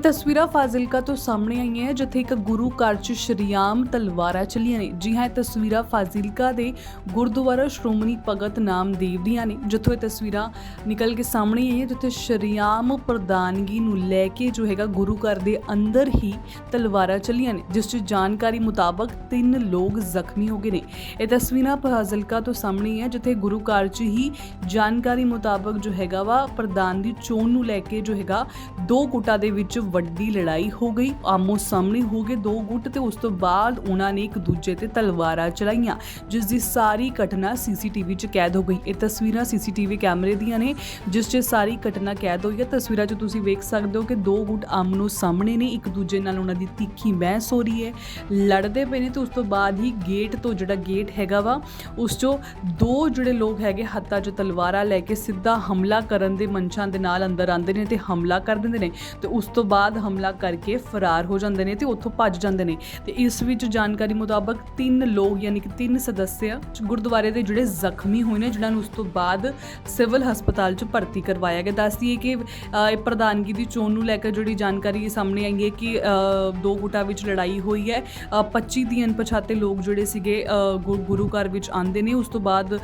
ਤਸਵੀਰਾਂ ਫਾਜ਼ਿਲਕਾ ਤੋਂ ਸਾਹਮਣੇ ਆਈਆਂ ਹੈ, ਜਿੱਥੇ ਇੱਕ ਗੁਰੂ ਘਰ 'ਚ ਸ਼ਰੀਆਮ ਤਲਵਾਰਾਂ ਚੱਲੀਆਂ ਨੇ। ਜੀ ਹਾਂ, ਇਹ ਤਸਵੀਰਾਂ ਫਾਜ਼ਿਲਕਾ ਦੇ ਗੁਰਦੁਆਰਾ ਸ਼੍ਰੋਮਣੀ ਭਗਤ ਨਾਮਦੇਵ ਦੀਆਂ ਨੇ, ਜਿੱਥੋਂ ਇਹ ਤਸਵੀਰਾਂ ਨਿਕਲ ਕੇ ਸਾਹਮਣੇ ਆਈਆਂ, ਜਿੱਥੇ ਸ਼ਰੀਆਮ ਪ੍ਰਧਾਨਗੀ ਨੂੰ ਲੈ ਕੇ ਜੋ ਹੈਗਾ ਗੁਰੂ ਘਰ ਦੇ ਅੰਦਰ ਹੀ ਤਲਵਾਰਾਂ ਚੱਲੀਆਂ ਨੇ, ਜਿਸ 'ਚ ਜਾਣਕਾਰੀ ਮੁਤਾਬਕ ਤਿੰਨ ਲੋਕ ਜ਼ਖਮੀ ਹੋ ਗਏ ਨੇ। ਇਹ ਤਸਵੀਰਾਂ ਫਾਜ਼ਿਲਕਾ ਤੋਂ ਸਾਹਮਣੇ ਆਈਆਂ, ਜਿੱਥੇ ਗੁਰੂ ਘਰ 'ਚ ਹੀ ਜਾਣਕਾਰੀ ਮੁਤਾਬਕ ਜੋ ਹੈਗਾ ਵਾ ਪ੍ਰਧਾਨ ਦੀ ਚੋਣ ਨੂੰ ਲੈ ਕੇ ਜੋ ਹੈਗਾ ਦੋ ਗੁੱਟਾਂ ਦੇ ਵਿੱਚ ਵੱਡੀ ਲੜਾਈ ਹੋ ਗਈ। ਆਮੋ ਸਾਹਮਣੇ ਹੋ ਗਏ ਦੋ ਗੁੱਟ ਤੇ ਉਸ ਤੋਂ ਬਾਅਦ ਉਹਨਾਂ ਨੇ ਇੱਕ ਦੂਜੇ ਤੇ ਤਲਵਾਰਾਂ ਚਲਾਈਆਂ ਜਿਸ ਦੀ ਸਾਰੀ ਘਟਨਾ ਸੀਸੀਟੀਵੀ 'ਚ ਕੈਦ ਹੋ ਗਈ। ਇਹ ਤਸਵੀਰਾਂ ਸੀਸੀਟੀਵੀ ਕੈਮਰੇ ਦੀਆਂ ਨੇ, ਜਿਸ 'ਚ ਸਾਰੀ ਘਟਨਾ ਕੈਦ ਹੋਈ ਹੈ। ਤਸਵੀਰਾਂ 'ਚ ਤੁਸੀਂ ਵੇਖ ਸਕਦੇ ਹੋ ਕਿ ਦੋ ਗੁੱਟ ਆਮਨੋ ਸਾਹਮਣੇ ਨੇ, ਇੱਕ ਦੂਜੇ ਨਾਲ ਉਹਨਾਂ ਦੀ ਤਿੱਖੀ ਬਹਿਸ ਹੋ ਰਹੀ ਹੈ। ਲੜਦੇ ਪਏ ਨੇ ਤੇ ਉਸ ਤੋਂ ਬਾਅਦ ਹੀ ਗੇਟ ਤੋਂ ਜਿਹੜਾ ਗੇਟ ਹੈਗਾ ਵਾ, ਉਸ 'ਚੋਂ ਦੋ ਜਿਹੜੇ ਲੋਕ ਹੈਗੇ ਹੱਥਾਂ 'ਚ ਤਲਵਾਰਾਂ ਲੈ ਕੇ ਸਿੱਧਾ ਹਮਲਾ ਕਰਨ ਦੇ ਮਨਸ਼ਾਂ ਦੇ ਨਾਲ ਅੰਦਰ ਆਉਂਦੇ ਨੇ ਤੇ ਹਮਲਾ ਕਰ ਦਿੰਦੇ ਨੇ। ਤੇ ਉਸ ਤੋਂ ਬਾਅਦ ਬਾਅਦ ਹਮਲਾ ਕਰਕੇ ਫਰਾਰ ਹੋ ਜਾਂਦੇ ਨੇ ਤੇ ਉੱਥੋਂ ਭੱਜ ਜਾਂਦੇ ਨੇ। ਤੇ ਇਸ ਵਿੱਚ ਜਾਣਕਾਰੀ ਮੁਤਾਬਕ ਤਿੰਨ ਲੋਕ ਯਾਨੀ ਕਿ ਤਿੰਨ ਸਦੱਸਿਆ ਗੁਰਦੁਆਰੇ ਦੇ ਜਿਹੜੇ ਜ਼ਖਮੀ ਹੋਏ ਨੇ ਜਿਨ੍ਹਾਂ ਨੂੰ ਉਸ ਤੋਂ ਬਾਅਦ ਸਿਵਲ ਹਸਪਤਾਲ 'ਚ ਭਰਤੀ ਕਰਵਾਇਆ ਗਿਆ। ਦੱਸਦੀ ਹੈ ਕਿ ਇਹ ਪ੍ਰਧਾਨਗੀ ਦੀ ਚੋਣ ਨੂੰ ਲੈ ਕੇ ਜਿਹੜੀ ਜਾਣਕਾਰੀ ਸਾਹਮਣੇ ਆਈ ਹੈ ਕਿ ਦੋ ਗੁੱਟਾਂ ਵਿੱਚ ਲੜਾਈ ਹੋਈ ਹੈ। ਅ, 25 ਦੀ ਅਣਪਛਾਤੇ ਲੋਕ ਜਿਹੜੇ ਸੀਗੇ ਅ, ਗੁਰੂ ਘਰ ਵਿੱਚ ਆਉਂਦੇ ਨੇ। ਉਸ ਤੋਂ ਬਾਅਦ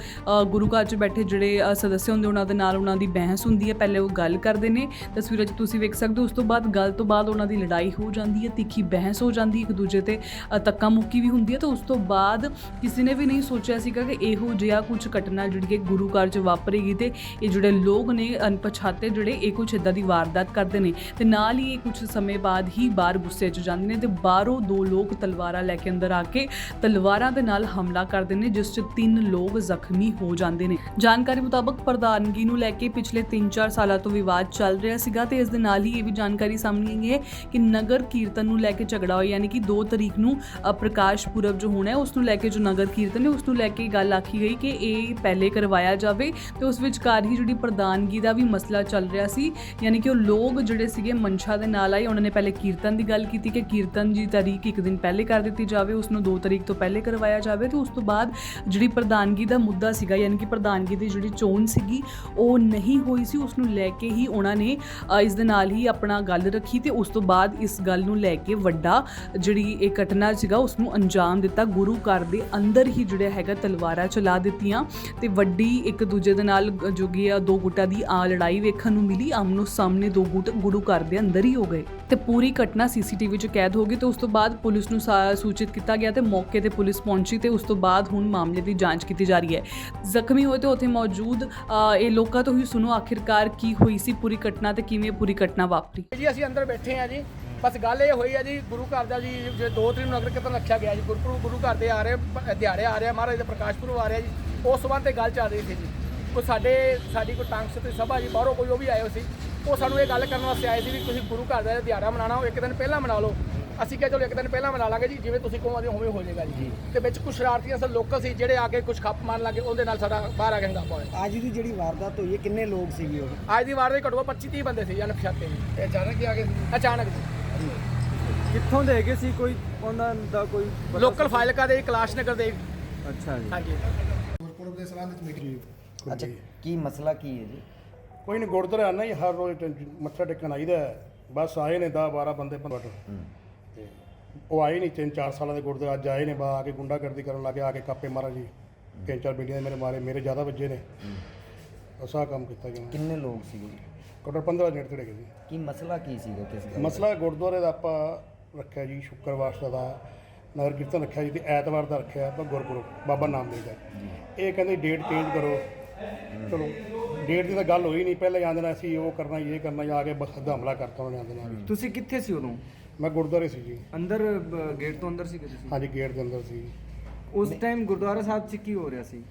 ਗੁਰੂ ਘਰ 'ਚ ਬੈਠੇ ਜਿਹੜੇ ਸਦੱਸਿਆ ਹੁੰਦੇ ਉਹਨਾਂ ਦੇ ਨਾਲ ਉਹਨਾਂ ਦੀ ਬਹਿਸ ਹੁੰਦੀ ਹੈ। ਪਹਿਲੇ ਉਹ ਗੱਲ ਕਰਦੇ ਨੇ। ਤਸਵੀਰਾਂ 'ਚ ਤੁਸੀਂ ਵੇਖ ਸਕਦੇ ਹੋ। ਉਸ ਤੋਂ ਬਾਅਦ ਗੱਲ ਤੋਂ ਬਾਅਦ ਉਹਨਾਂ ਦੀ ਲੜਾਈ ਹੋ ਜਾਂਦੀ ਹੈ ਤਿੱਖੀ ਬਹਿਸ ਹੋ ਜਾਂਦੀ ਹੈ ਇੱਕ ਦੂਜੇ ਤੇ ਅ, ਧੱਕਾ ਮੁੱਕੀ ਵੀ ਹੁੰਦੀ ਹੈ। ਤੇ ਉਸ ਤੋਂ ਬਾਅਦ ਕਿਸੇ ਨੇ ਵੀ ਨਹੀਂ ਸੋਚਿਆ ਸੀਗਾ ਕਿ ਇਹੋ ਜਿਹਾ ਕੁਝ ਘਟਨਾ ਜਿਹੜੀ ਕਿ ਗੁਰੂ ਘਰ 'ਚ ਵਾਪਰੇਗੀ ਤੇ ਇਹ ਜਿਹੜੇ ਲੋਕ ਨੇ ਅਣਪਛਾਤੇ ਜਿਹੜੇ ਇਹ ਕੁਝ ਇਦਾਂ ਦੀ ਵਾਰਦਾਤ ਕਰਦੇ ਨੇ। ਤੇ ਨਾਲ ਹੀ ਇਹ ਕੁਝ ਸਮੇਂ ਬਾਅਦ ਹੀ ਬਾਹਰ ਗੁੱਸੇ 'ਚ ਜਾਂਦੇ ਨੇ ਤੇ ਬਾਹਰੋਂ ਦੋ ਲੋਕ ਤਲਵਾਰਾਂ ਲੈ ਕੇ ਅੰਦਰ ਆ ਕੇ ਤਲਵਾਰਾਂ ਦੇ ਨਾਲ ਹਮਲਾ ਕਰਦੇ ਨੇ ਜਿਸ 'ਚ ਤਿੰਨ ਲੋਕ ਜ਼ਖਮੀ ਹੋ ਜਾਂਦੇ ਨੇ। ਜਾਣਕਾਰੀ ਮੁਤਾਬਕ ਪ੍ਰਧਾਨਗੀ ਨੂੰ ਲੈ ਕੇ ਪਿਛਲੇ 3-4 ਸਾਲਾਂ ਤੋਂ ਵਿਵਾਦ ਚੱਲ ਰਿਹਾ ਸੀਗਾ ਤੇ ਇਸ ਦੇ ਨਾਲ ਹੀ ਇਹ ਵੀ ਜਾਣਕਾਰੀ ਸਾਹਮਣੇ ਆਈ ਕਿ ਨਗਰ ਕੀਰਤਨ ਨੂੰ ਲੈ ਕੇ ਝਗੜਾ ਹੋਇਆ, ਯਾਨੀ ਕਿ 2 ਤਰੀਕ ਨੂੰ ਪ੍ਰਕਾਸ਼ ਪੁਰਬ ਜੋ ਹੋਣਾ ਹੈ, ਉਸ ਨੂੰ ਲੈ ਕੇ ਜੋ ਨਗਰ ਕੀਰਤਨ ਹੈ, ਉਸ ਨੂੰ ਲੈ ਕੇ ਗੱਲ ਆਖੀ ਗਈ ਕਿ ਇਹ ਪਹਿਲੇ ਕਰਵਾਇਆ ਜਾਵੇ ਤੇ ਉਸ ਵਿਚਕਾਰ ਹੀ ਜਿਹੜੀ ਪ੍ਰਧਾਨਗੀ ਦਾ ਵੀ ਮਸਲਾ ਚੱਲ ਰਿਹਾ ਸੀ, ਯਾਨੀ ਕਿ ਉਹ ਲੋਕ ਜਿਹੜੇ ਸੀਗੇ ਮਨਸ਼ਾ ਦੇ ਨਾਲ ਆਏ, ਉਹਨਾਂ ਨੇ ਪਹਿਲੇ ਕੀਰਤਨ ਦੀ ਗੱਲ ਕੀਤੀ ਕਿ ਕੀਰਤਨ ਦੀ ਤਾਰੀਖ ਇੱਕ ਦਿਨ ਪਹਿਲੇ ਕਰ ਦਿੱਤੀ ਜਾਵੇ, ਉਸ ਨੂੰ 2 ਤਰੀਕ ਤੋਂ ਪਹਿਲੇ ਕਰਵਾਇਆ ਜਾਵੇ ਤੇ ਉਸ ਤੋਂ ਬਾਅਦ ਜਿਹੜੀ ਪ੍ਰਧਾਨਗੀ ਦਾ ਮੁੱਦਾ ਸੀਗਾ, ਯਾਨੀ ਕਿ ਪ੍ਰਧਾਨਗੀ ਦੀ ਜਿਹੜੀ ਚੋਣ ਸੀਗੀ, ਉਹ ਨਹੀਂ ਹੋਈ ਸੀ, ਉਸ ਨੂੰ ਲੈ ਕੇ ਹੀ ਉਹਨਾਂ ਨੇ ਇਸ ਦੇ ਨਾਲ ਹੀ ਆਪਣਾ ਗੱਲ ਰੱਖੀ ਤੇ ਉਸ ਤੋਂ ਬਾਅਦ ਇਸ ਗੱਲ ਨੂੰ ਲੈ ਕੇ ਵੱਡਾ ਜਿਹੜੀ ਇਹ ਘਟਨਾ ਸੀਗਾ ਉਸ ਨੂੰ ਅੰਜਾਮ ਦਿੱਤਾ। ਗੁਰੂ ਘਰ ਦੇ ਅੰਦਰ ਹੀ ਜਿਹੜਾ ਹੈਗਾ ਤਲਵਾਰਾਂ ਚਲਾ ਦਿੱਤੀਆਂ ਤੇ ਵੱਡੀ ਇੱਕ ਦੂਜੇ ਦੇ ਨਾਲ ਜੋਗੀ ਆ, ਦੋ ਗੁੱਟਾਂ ਦੀ ਆ ਲੜਾਈ ਵੇਖਣ ਨੂੰ ਮਿਲੀ। ਆਮਨੋ ਸਾਹਮਣੇ ਦੋ ਗੁੱਟ ਗੁਰੂ ਘਰ ਦੇ ਅੰਦਰ ਹੀ ਹੋ ਗਏ। ਤੇ ਪੂਰੀ ਘਟਨਾ ਸੀਸੀਟੀਵੀ 'ਚ ਕੈਦ ਹੋ ਗਈ ਤੇ ਉਸ ਤੋਂ ਬਾਅਦ ਪੁਲਿਸ ਨੂੰ ਸੂਚਿਤ ਕੀਤਾ ਗਿਆ ਤੇ ਮੌਕੇ ਤੇ ਪੁਲਿਸ ਪਹੁੰਚੀ ਤੇ ਉਸ ਤੋਂ ਬਾਅਦ ਹੁਣ ਮਾਮਲੇ ਦੀ ਜਾਂਚ ਕੀਤੀ ਜਾ ਰਹੀ ਹੈ। ਜ਼ਖਮੀ ਹੋਏ ਤੇ ਉੱਥੇ ਮੌਜੂਦ ਇਹ ਲੋਕਾਂ ਤੋਂ ਹੀ ਸੁਣੋ ਆਖਿਰਕਾਰ ਕੀ ਹੋਈ ਸੀ, ਪੂਰੀ ਘਟਨਾ ਤੇ ਕਿਵੇਂ ਪੂਰੀ ਘਟਨਾ ਵਾਪਰੀ। ਜੀ, ਅਸੀਂ ਅੰਦਰ ਬੈਠੇ ਆ ਜੀ। ਬਸ ਗੱਲ ਇਹ ਹੋਈ ਆ ਜੀ, ਗੁਰੂ ਘਰ ਦਾ ਜੀ, ਜੇ ਦੋ ਤਰੀਕ ਨੂੰ ਨਗਰ ਕੀਰਤਨ ਰੱਖਿਆ ਗਿਆ ਜੀ, ਗੁਰਪੁਰਬ ਗੁਰੂ ਘਰ ਦੇ ਆ ਰਹੇ ਦਿਹਾੜੇ ਆ ਰਹੇ ਮਹਾਰਾਜ ਦੇ ਪ੍ਰਕਾਸ਼ ਪੁਰਬ ਆ ਰਿਹਾ ਜੀ। ਉਸ ਸੰਬੰਧ ਤੇ ਗੱਲ ਚੱਲ ਰਹੀ ਸੀ ਜੀ। ਕੋਈ ਸਾਡੇ, ਸਾਡੀ ਕੋਈ ਟਾਂਗ ਸਤੀ ਸਭਾ ਜੀ, ਬਾਹਰੋਂ ਕੋਈ ਉਹ ਵੀ ਆਏ ਹੋ ਸੀ। ਉਹ ਸਾਨੂੰ ਇਹ ਗੱਲ ਕਰਨ ਵਾਸਤੇ ਆਏ ਸੀ ਵੀ ਤੁਸੀਂ ਗੁਰੂ ਘਰ ਦਾ ਦਿਹਾੜਾ ਮਨਾਣਾ ਉਹ ਇੱਕ ਦਿਨ ਪਹਿਲਾਂ ਮਨਾ ਲਓ। ਅਸੀਂ ਕਿਹਾ ਚਲੋ ਇੱਕ ਦਿਨ ਪਹਿਲਾਂ ਮਨਾ ਲਾਂਗੇ ਜੀ ਜਿਵੇਂ ਤੁਸੀਂ ਕਹੋਗੇ ਉਵੇਂ ਹੋ ਜਾਏਗਾ ਜੀ। ਤੇ ਵਿੱਚ ਕੁਝ ਸ਼ਰਾਰਤੀਆਂ ਸਨ ਲੋਕਲ ਸੀ ਜਿਹੜੇ ਆ ਕੇ ਕੁਝ ਖੱਪ ਮਾਰਨ ਲੱਗੇ ਉਹਦੇ ਨਾਲ ਸਾਡਾ ਬਾਹਰ ਆ ਕੇ ਹੰਗਾਮਾ ਹੋਇਆ। ਅੱਜ ਦੀ ਜਿਹੜੀ ਵਾਰਦਾਤ ਹੋਈ ਹੈ ਕਿੰਨੇ ਲੋਕ ਸੀਗੇ ਉਹ? ਅੱਜ ਦੀ ਵਾਰ ਦੇ ਘੱਟੋ ਘੱਟ 25 30 ਬੰਦੇ ਸੀ ਅਣਪਛਾਤੇ ਜੀ। ਇਹ ਅਚਾਨਕ ਹੀ ਆ ਗਏ ਅਚਾਨਕ ਜੀ। ਕਿੱਥੋਂ ਦੇ ਗਏ ਸੀ ਕੋਈ ਉਹਨਾਂ ਦਾ ਕੋਈ ਲੋਕਲ ਫਾਈਲਕਾ ਦੇ ਕਲਾਸ਼ ਨਗਰ ਦੇ। ਅੱਛਾ ਜੀ। ਹਾਂਜੀ। ਗੁਰਪੁਰਬ ਦੇ ਸੰਬੰਧ ਵਿੱਚ ਮੀਟਿੰਗ ਅੱਛਾ ਕੀ ਮਸਲਾ ਕੀ ਹੈ ਜੀ? ਕੋਈ ਨਹੀਂ ਗੁਰਦੁਆਰੇ ਆਣਾ ਹੀ ਹਰ ਰੋਜ਼ ਮੱਥਾ ਟੇਕਣ ਆਈਦਾ। ਬਸ ਆਏ ਨੇ 10 12 ਬੰਦੇ ਪੰਦਰਾਂ ਉਹ ਆਏ ਨਹੀਂ ਤਿੰਨ ਚਾਰ ਸਾਲਾਂ ਦੇ ਗੁਰਦੁਆਰੇ ਅੱਜ ਆਏ ਨੇ ਬਾ ਆ ਕੇ ਗੁੰਡਾਗਰਦੀ ਕਰਨ ਲੱਗੇ ਆ ਕੇ ਕਾਪੇ ਮਾਰਾ ਜੀ। ਤਿੰਨ ਚਾਰ ਬੇਟੀਆਂ ਮੇਰੇ ਮਾਰੇ ਮੇਰੇ ਜ਼ਿਆਦਾ ਵੱਜੇ ਨੇ। ਅਸਾ ਕੰਮ ਕੀਤਾ ਜੀ ਕਿੰਨੇ ਲੋਕ ਸੀਗੇ ਜੀ? ਕੋਟਰ 15 ਨੇੜੇ ਤੇੜੇ ਗਏ ਜੀ। ਕੀ ਮਸਲਾ ਕੀ ਸੀਗਾ ਕਿਸ ਗੱਲ ਦਾ? ਮਸਲਾ ਗੁਰਦੁਆਰੇ ਦਾ ਆਪਾਂ ਰੱਖਿਆ ਜੀ ਸ਼ੁੱਕਰਵਾਰ ਦਾ ਨਗਰ ਕੀਰਤਨ ਰੱਖਿਆ ਜੀ ਤੇ ਐਤਵਾਰ ਦਾ ਰੱਖਿਆ ਆਪਾਂ ਗੁਰਪੁਰਬ ਬਾਬਾ ਨਾਮਦੇਵ ਦਾ। ਇਹ ਕਹਿੰਦੇ ਡੇਟ ਚੇਂਜ ਕਰੋ। ਚਲੋ ਡੇਟ ਦੀ ਤਾਂ ਗੱਲ ਹੋਈ ਨਹੀਂ ਪਹਿਲਾਂ ਜਾਂਦੇ ਨੇ ਅਸੀਂ ਉਹ ਕਰਨਾ ਇਹ ਕਰਨਾ ਜਾਂ ਆ ਕੇ ਬਸ ਸਿੱਧਾ ਹਮਲਾ ਕਰਤਾ ਉਹਨਾਂ ਨੇ ਆਂਦੇ ਤੁਸੀਂ ਕਿੱਥੇ ਸੀ ਉਦੋਂ? ਮੈਂ ਗੁਰਦੁਆਰੇ ਸੀ ਜੀ। ਅੰਦਰ ਗੇਟ ਤੋਂ ਅੰਦਰ ਸੀ ਤੁਸੀਂ? ਹਾਂਜੀ ਗੇਟ ਦੇ ਅੰਦਰ ਸੀ। ਉਸ ਟਾਈਮ ਗੁਰਦੁਆਰਾ ਸਾਹਿਬ 'ਚ ਕੀ ਹੋ ਰਿਹਾ ਸੀ?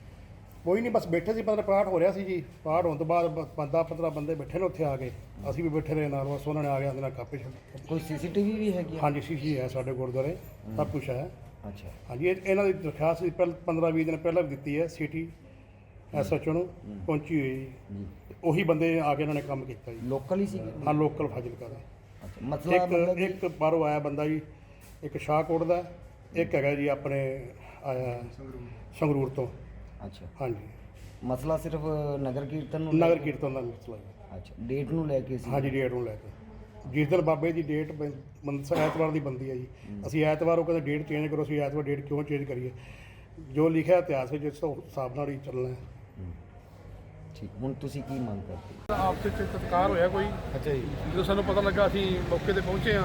ਕੋਈ ਨਹੀਂ ਬਸ ਬੈਠੇ ਸੀ ਪੰਦਰਾਂ ਪਾਠ ਹੋ ਰਿਹਾ ਸੀ ਜੀ। ਪਾਠ ਹੋਣ ਤੋਂ ਬਾਅਦ ਬ- ਪੰਦਰਾਂ 15 ਬੰਦੇ ਬੈਠੇ ਨੇ ਉੱਥੇ ਆ ਕੇ। ਅਸੀਂ ਵੀ ਬੈਠੇ ਰਹੇ ਨਾਲ ਬਸ ਉਹਨਾਂ ਨੇ ਆ ਕੇ ਨਾਲ ਕਾਪੇ ਛੱਡ ਕੋਈ ਸੀਸੀਟੀਵੀ ਵੀ ਹੈਗੀ? ਹਾਂਜੀ ਸ਼ੀਸ਼ੀ ਹੈ ਸਾਡੇ ਗੁਰਦੁਆਰੇ ਸਭ ਕੁਝ ਹੈ। ਅੱਛਾ। ਹਾਂਜੀ ਇਹ ਇਹਨਾਂ ਦੀ ਦਰਖਾਸਤ ਵੀ ਪਹਿਲ 15 20 ਦਿਨ ਪਹਿਲਾਂ ਵੀ ਦਿੱਤੀ ਹੈ ਸਿਟੀ ਐਸਐਚਓ ਨੂੰ ਪਹੁੰਚੀ ਹੋਈ। ਜੀ ਉਹੀ ਬੰਦੇ ਆ ਕੇ ਇਹਨਾਂ ਨੇ ਕੰਮ ਕੀਤਾ ਜੀ। ਲੋਕਲ ਹੀ ਸੀਗੇ? ਹਾਂ ਲੋਕਲ ਫਾਜ਼ਿਲਕਾ ਦਾ। ਮਸਲਾ ਮਤਲਬ ਇੱਕ ਇੱਕ ਬਾਹਰੋਂ ਆਇਆ ਬੰਦਾ ਜੀ ਇੱਕ ਸ਼ਾਹਕੋਟ ਦਾ ਇੱਕ ਹੈਗਾ ਜੀ ਆਪਣੇ ਆਇਆ ਸੰਗਰੂਰ ਤੋਂ। ਅੱਛਾ। ਹਾਂਜੀ। ਮਸਲਾ ਸਿਰਫ ਨਗਰ ਕੀਰਤਨ ਨੂੰ ਨਗਰ ਕੀਰਤਨ ਦਾ ਮਸਲਾ ਜੀ। ਅੱਛਾ ਡੇਟ ਨੂੰ ਲੈ ਕੇ ਸੀ? ਹਾਂਜੀ ਡੇਟ ਨੂੰ ਲੈ ਕੇ। ਜਿਸ ਦਿਨ ਬਾਬੇ ਦੀ ਡੇਟ ਮੰਦ ਐਤਵਾਰ ਦੀ ਬੰਦੀ ਹੈ ਜੀ। ਅਸੀਂ ਐਤਵਾਰ ਉਹ ਕਹਿੰਦੇ ਡੇਟ ਚੇਂਜ ਕਰੋ ਅਸੀਂ ਐਤਵਾਰ ਡੇਟ ਕਿਉਂ ਚੇਂਜ ਕਰੀਏ? ਜੋ ਲਿਖਿਆ ਇਤਿਹਾਸ ਵਿੱਚ ਤੋਂ ਹਿਸਾਬ ਨਾਲ ਹੀ ਚੱਲਣਾ ਹੈ। ਠੀਕ ਹੁਣ ਤੁਸੀਂ ਕੀ ਮੰਗ ਕਰਦੇ? ਹੋ? ਆਪਸ ਵਿੱਚ ਤਤਕਾਰ ਹੋਇਆ ਕੋਈ? ਅੱਛਾ ਜੀ। ਜਦੋਂ ਸਾਨੂੰ ਪਤਾ ਲੱਗਾ ਅਸੀਂ ਮੌਕੇ ਤੇ ਪਹੁੰਚੇ ਆ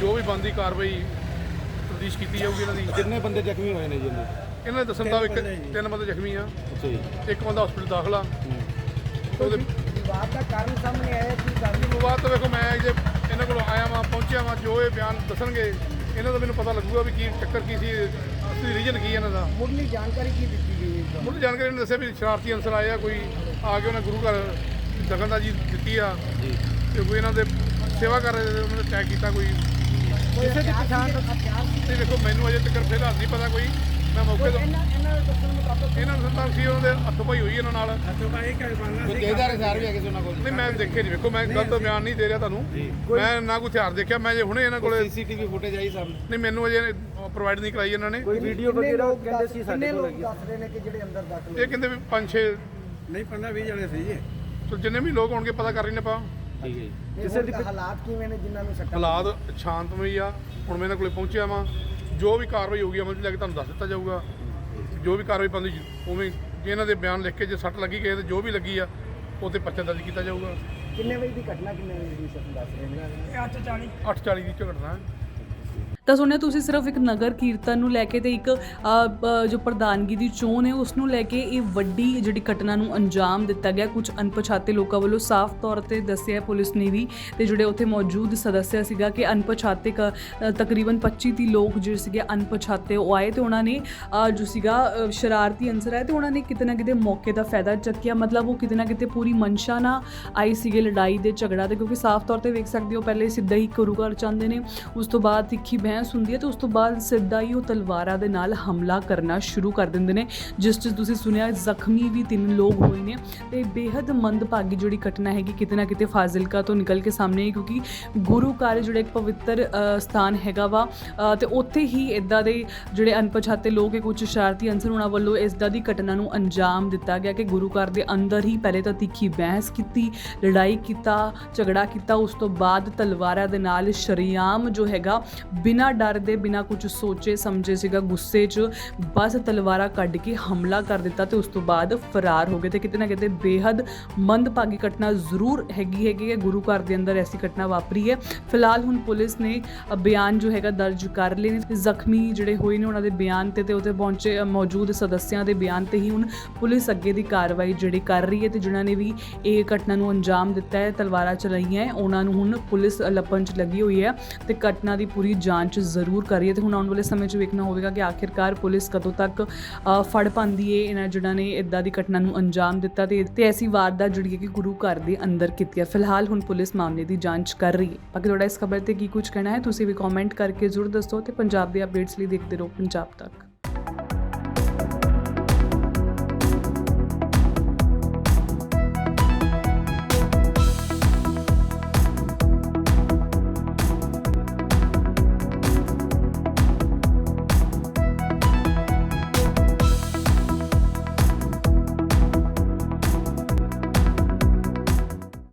ਜੋ ਵੀ ਬੰਦੀ ਕਾਰਵਾਈ ਤਫਤੀਸ਼ ਕੀਤੀ ਜਾਊਗੀ ਇਹਨਾਂ ਦੀ। ਕਿੰਨੇ ਬੰਦੇ ਜ਼ਖਮੀ ਹੋਏ ਨੇ ਜੀ ਇਹਦੇ? ਇਹਨਾਂ ਦੇ ਦੱਸਣ ਦਾ ਇੱਕ ਤਿੰਨ ਬੰਦੇ ਜ਼ਖਮੀ ਆ। ਅੱਛਾ ਜੀ। ਇੱਕ ਬੰਦਾ ਹਸਪੀਟਲ ਦਾਖਲ ਆ। ਉਹਦੇ ਵਿਵਾਦ ਦਾ ਕਾਰਨ ਸਾਹਮਣੇ ਆਇਆ ਕਿ ਗੱਲ ਤੋਂ ਬਾਅਦ ਤਾਂ ਵੇਖੋ ਮੈਂ ਜੇ ਇਹਨਾਂ ਕੋਲ ਆਇਆ ਵਾਂ ਪਹੁੰਚਿਆ ਵਾਂ ਜੋ ਇਹ ਬਿਆਨ ਦੱਸਣਗੇ ਇਹਨਾਂ ਦਾ ਮੈਨੂੰ ਪਤਾ ਲੱਗੂਗਾ ਵੀ ਕੀ ਚੱਕਰ ਕੀ ਸੀ। ਅਸਲੀ ਰੀਜਨ ਕੀ ਇਹਨਾਂ ਦਾ? ਮੁੱਢਲੀ ਜਾਣਕਾਰੀ ਕੀ ਦਿੱਤੀ ਗਈ ਹੈ ਮੁੱਢ ਜਾਣਕਾਰੀ ਨੇ ਦੱਸਿਆ ਵੀ ਸ਼ਰਾਰਤੀ ਅੰਸਰ ਆਏ ਆ ਕੋਈ ਆ ਕੇ ਉਹਨਾਂ ਗੁਰੂ ਘਰ ਦਖਲਅੰਦਾਜ਼ੀ ਦਿੱਤੀ ਆ ਤੇ ਕੋਈ ਇਹਨਾਂ ਦੇ ਸੇਵਾ ਕਰ ਰਹੇ ਸੀ ਉਹਨਾਂ ਨੇ ਅਟੈਕ ਕੀਤਾ ਕੋਈ। ਕਿਸੇ ਦੀ ਪਛਾਣ ਤੇ ਵੇਖੋ ਮੈਨੂੰ ਅਜੇ ਤੱਕ ਫਿਲਹਾਲ ਨਹੀਂ ਪਤਾ ਕੋਈ। ਮੈਂ ਮੌਕੇ ਤੋਂ ਇਹਨਾਂ ਇਹਨਾਂ ਦੇ ਦੱਸਣ ਮੁਤਾਬਕ ਇਹਨਾਂ ਨੂੰ ਸੰਤਾਨ ਸੀ ਉਹਨਾਂ ਦੇ ਹੱਥੋਂ ਪਾਈ ਹੋਈ ਇਹਨਾਂ ਨਾਲ। ਕੋਈ ਤੇਜ਼ਦਾਰ ਹਥਿਆਰ ਵੀ ਹੈਗੇ ਸੀ ਉਹਨਾਂ ਕੋਲ? ਨਹੀਂ ਮੈਂ ਦੇਖੇ ਨਹੀਂ ਵੇਖੋ ਮੈਂ ਗਲਤ ਬਿਆਨ ਨਹੀਂ ਦੇ ਰਿਹਾ ਤੁਹਾਨੂੰ। ਮੈਂ ਨਾ ਕੋਈ ਹਥਿਆਰ ਦੇਖਿਆ ਮੈਂ ਜੇ ਹੁਣੇ ਇਹਨਾਂ ਕੋਲੇ ਸੀਸੀਟੀਵੀ ਫੁਟੇਜ ਆਈ ਸਾਹਮਣੇ? ਨਹੀਂ ਮੈਨੂੰ ਅਜੇ ਪ੍ਰੋਵਾਈਡ ਨਹੀਂ ਕਰਾਈ ਇਹਨਾਂ ਨੇ। ਕੋਈ ਵੀਡੀਓ ਕਿੰਨੇ ਵਗੈਰਾ ਲੋਕ ਕਹਿੰਦੇ ਸੀ ਸਾਡੇ ਕਿੰਨੇ ਕੋਲ ਲੋਕ ਹੈਗੀ। ਦੱਸ ਰਹੇ ਨੇ ਕਿ ਜਿਹੜੇ ਅੰਦਰ ਦਾਖਲ ਇਹ ਕਹਿੰਦੇ ਵੀ ਪੰਜ ਛੇ ਨਹੀਂ 15 20 ਜਣੇ ਸੀ ਜੀ। ਸੋ ਜਿੰਨੇ ਵੀ ਲੋਕ ਹੋਣਗੇ ਪਤਾ ਕਰ ਰਹੇ ਨੇ ਆਪਾਂ। ਠੀਕ ਹੈ ਜੀ। ਕਿਸੇ ਦੀ ਹਾਲਾਤ ਕਿਵੇਂ ਨੇ ਜਿਨ੍ਹਾਂ ਨੂੰ ਸੱਟਾਂ ਹਾਲਾਤ ਸ਼ਾਂਤਮਈ ਆ ਹੁਣ ਮੈਂ ਇਹਨਾਂ ਕੋਲੇ ਪਹੁੰਚਿਆ ਵਾਂ। ਜੋ ਵੀ ਕਾਰਵਾਈ ਹੋਊਗੀ ਅਮਲ ਚ ਲੈ ਕੇ ਤੁਹਾਨੂੰ ਦੱਸ ਦਿੱਤਾ ਜਾਊਗਾ। ਜੋ ਵੀ ਕਾਰਵਾਈ ਬੰਦੀ ਉਵੇਂ ਜੇ ਇਹਨਾਂ ਦੇ ਬਿਆਨ ਲਿਖ ਕੇ ਜੇ ਸੱਟ ਲੱਗੀ ਗਏ ਤੇ ਜੋ ਵੀ ਲੱਗੀ ਆ ਉਹ ਤੇ ਪਰਚਾ ਦਰਜ ਕੀਤਾ ਜਾਊਗਾ। ਕਿੰਨੇ ਵਜੇ ਦੀ ਘਟਨਾ ਕਿੰਨੇ ਵਜੇ ਦੀ ਸਭ ਦੱਸ ਰਹੇ ਨੇ 840 ਦੀ ਝਗੜਨਾ ਹੈ ਤਾਂ ਸੁਣਿਆ ਤੁਸੀਂ ਸਿਰਫ ਇੱਕ ਨਗਰ ਕੀਰਤਨ ਨੂੰ ਲੈ ਕੇ ਤੇ ਇੱਕ ਜੋ ਪ੍ਰਧਾਨਗੀ ਦੀ ਚੋਣ ਹੈ ਉਸ ਨੂੰ ਲੈ ਕੇ ਇਹ ਵੱਡੀ ਜਿਹੜੀ ਘਟਨਾ ਨੂੰ ਅੰਜਾਮ ਦਿੱਤਾ ਗਿਆ। ਕੁਝ ਅਣਪਛਾਤੇ ਲੋਕਾਂ ਵੱਲੋਂ ਸਾਫ਼ ਤੌਰ ਤੇ ਦੱਸਿਆ ਪੁਲਿਸ ਨੇ ਵੀ ਤੇ ਜਿਹੜੇ ਉੱਥੇ ਮੌਜੂਦ ਸਦੱਸਿਆ ਸੀਗਾ ਕਿ ਅਣਪਛਾਤੇ ਕ- ਤਕਰੀਬਨ 25 30 ਲੋਕ ਜਿਹੜੇ ਸੀਗੇ ਅਣਪਛਾਤੇ ਉਹ ਆਏ ਤੇ ਉਹਨਾਂ ਨੇ ਜੋ ਸੀਗਾ ਸ਼ਰਾਰਤੀ ਅੰਸਰ ਹੈ ਤੇ ਉਹਨਾਂ ਨੇ ਕਿਤੇ ਨਾ ਕਿਤੇ ਮੌਕੇ ਦਾ ਫਾਇਦਾ ਚੱਕਿਆ। ਮਤਲਬ ਉਹ ਕਿਤੇ ਨਾ ਕਿਤੇ ਪੂਰੀ ਮਨਸ਼ਾ ਨਾਲ ਆਈ ਸੀਗੇ ਲੜਾਈ ਦੇ ਝਗੜਾ 'ਤੇ ਕਿਉਂਕਿ ਸਾਫ਼ ਤੌਰ ਤੇ ਵੇਖ ਸਕਦੇ ਹੋ, ਪਹਿਲੇ ਸਿੱਧਾ ਹੀ ਗੁਰੂ ਘਰ ਚਾਹੁੰਦੇ ਨੇ। ਉਸ ਤੋਂ ਬਾਅਦ ਤਿੱਖੀ ਬਹਿ ਬਹਿਸ ਹੁੰਦੀ ਹੈ ਤੇ ਉਸ ਤੋਂ ਬਾਅਦ ਸਿੱਧਾ ਹੀ ਉਹ ਤਲਵਾਰਾਂ ਦੇ ਨਾਲ ਹਮਲਾ ਕਰਨਾ ਸ਼ੁਰੂ ਕਰ ਦਿੰਦੇ ਨੇ, ਜਿਸ 'ਚ ਤੁਸੀਂ ਸੁਣਿਆ ਜ਼ਖਮੀ ਵੀ ਤਿੰਨ ਲੋਕ ਹੋਏ ਨੇ ਤੇ ਬੇहद ਮੰਦਭਾਗੀ ਜਿਹੜੀ ਘਟਨਾ ਹੈਗੀ ਕਿਤੇ ਨਾ ਕਿਤੇ ਫਾਜ਼ਿਲਕਾ ਤੋਂ ਨਿਕਲ ਕੇ ਸਾਹਮਣੇ ਆਈ, ਕਿਉਂਕਿ ਗੁਰੂ ਘਰ ਜਿਹੜਾ ਇੱਕ ਪਵਿੱਤਰ ਸਥਾਨ ਹੈਗਾ ਵਾ ਤੇ ਉੱਥੇ ਹੀ ਇਦਾਂ ਦੇ ਜਿਹੜੇ ਅਣਪਛਾਤੇ ਲੋਕ ਹੈ ਕੁਝ ਸ਼ਰਾਰਤੀ ਅੰਸਰ ਉਹਨਾਂ ਵੱਲੋਂ ਇਸ ਦਾ ਦੀ ਘਟਨਾ ਨੂੰ ਅੰਜਾਮ ਦਿੱਤਾ ਗਿਆ ਕਿ ਗੁਰੂ ਘਰ ਦੇ ਅੰਦਰ ਹੀ ਪਹਿਲੇ ਤਾਂ ਤਿੱਖੀ ਬਹਿਸ ਕੀਤੀ, ਲੜਾਈ ਕੀਤਾ, ਝਗੜਾ ਕੀਤਾ, ਉਸ ਤੋਂ ਬਾਅਦ ਤਲਵਾਰਾਂ ਦੇ ਨਾਲ ਸ਼ਰੀਆਮ ਜੋ ਹੈਗਾ ਬਿਨਾਂ ਡਰ ਦੇ ਬਿਨਾਂ ਕੁਝ ਸੋਚੇ ਸਮਝੇ ਸੀਗਾ ਗੁੱਸੇ 'ਚ ਬਸ ਤਲਵਾਰਾਂ ਕੱਢ ਕੇ ਹਮਲਾ ਕਰ ਦਿੱਤਾ ਤੇ ਉਸ ਤੋਂ ਬਾਅਦ ਫਰਾਰ ਹੋ ਗਏ ਤੇ ਕਿਤੇ ਨਾ ਕਿਤੇ ਬੇਹੱਦ ਮੰਦਭਾਗੀ ਘਟਨਾ ਜ਼ਰੂਰ ਹੈਗੀ ਹੈਗੀ ਕਿ ਗੁਰੂ ਘਰ ਦੇ ਅੰਦਰ ਐਸੀ ਘਟਨਾ ਵਾਪਰੀ ਹੈ। ਫਿਲਹਾਲ ਹੁਣ ਪੁਲਿਸ ਨੇ ਬਿਆਨ ਜੋ ਹੈਗਾ ਦਰਜ ਕਰ ਲਏ ਨੇ ਜ਼ਖਮੀ ਜਿਹੜੇ ਹੋਏ ਨੇ ਉਹਨਾਂ ਦੇ ਬਿਆਨ ਤੇ ਤੇ ਉੱਥੇ ਪਹੁੰਚੇ ਮੌਜੂਦ ਸਦੱਸਿਆਂ ਦੇ ਬਿਆਨ ਤੇ ਹੀ ਹੁਣ ਪੁਲਿਸ ਅੱਗੇ ਦੀ ਕਾਰਵਾਈ ਜਿਹੜੀ ਕਰ ਰਹੀ ਹੈ ਤੇ ਜਿਨ੍ਹਾਂ ਨੇ ਵੀ ਇਹ ਘਟਨਾ ਨੂੰ ਅੰਜਾਮ ਦਿੱਤਾ ਹੈ ਤਲਵਾਰਾਂ ਚਲਾਈਆਂ ਹੈ, ਉਹਨਾਂ ਨੂੰ ਹੁਣ ਪੁਲਿਸ ਲੱਪਣ 'ਚ ਲੱਗੀ ਹੋਈ ਹੈ ਤੇ ਘਟਨਾ ਦੀ ਪੂਰੀ ਜਾਂਚ ਜ਼ਰੂਰ ਕਰ ਰਹੀ ਹੈ ਤੇ ਹੁਣ ਆਉਣ ਵਾਲੇ ਸਮੇਂ 'ਚ ਵੇਖਣਾ ਹੋਵੇਗਾ ਕਿ ਆਖਿਰਕਾਰ ਪੁਲਿਸ ਕਦੋਂ ਤੱਕ ਫੜ ਪਾਉਂਦੀ ਹੈ ਇਹਨਾਂ ਜਿਹੜਾ ਨੇ ਇਦਾਂ ਦੀ ਘਟਨਾ ਨੂੰ ਅੰਜਾਮ ਦਿੱਤਾ ਤੇ ਤੇ ਐਸੀ ਵਾਰਦਾਤ ਜਿਹੜੀ ਹੈ ਕਿ ਗੁਰੂ ਘਰ ਦੇ ਅੰਦਰ ਕੀਤੀ ਹੈ। ਫਿਲਹਾਲ ਹੁਣ ਪੁਲਿਸ ਮਾਮਲੇ ਦੀ ਜਾਂਚ ਕਰ ਰਹੀ ਹੈ। ਬਾਕੀ ਤੁਹਾਡਾ ਇਸ ਖਬਰ ਤੇ ਕੀ ਕੁਝ ਕਹਿਣਾ ਹੈ, ਤੁਸੀਂ ਵੀ ਕਮੈਂਟ ਕਰਕੇ ਜ਼ਰੂਰ ਦੱਸੋ ਤੇ ਪੰਜਾਬ ਦੇ ਅਪਡੇਟਸ ਲਈ ਦੇਖਦੇ ਰਹੋ ਪੰਜਾਬ ਤੱਕ।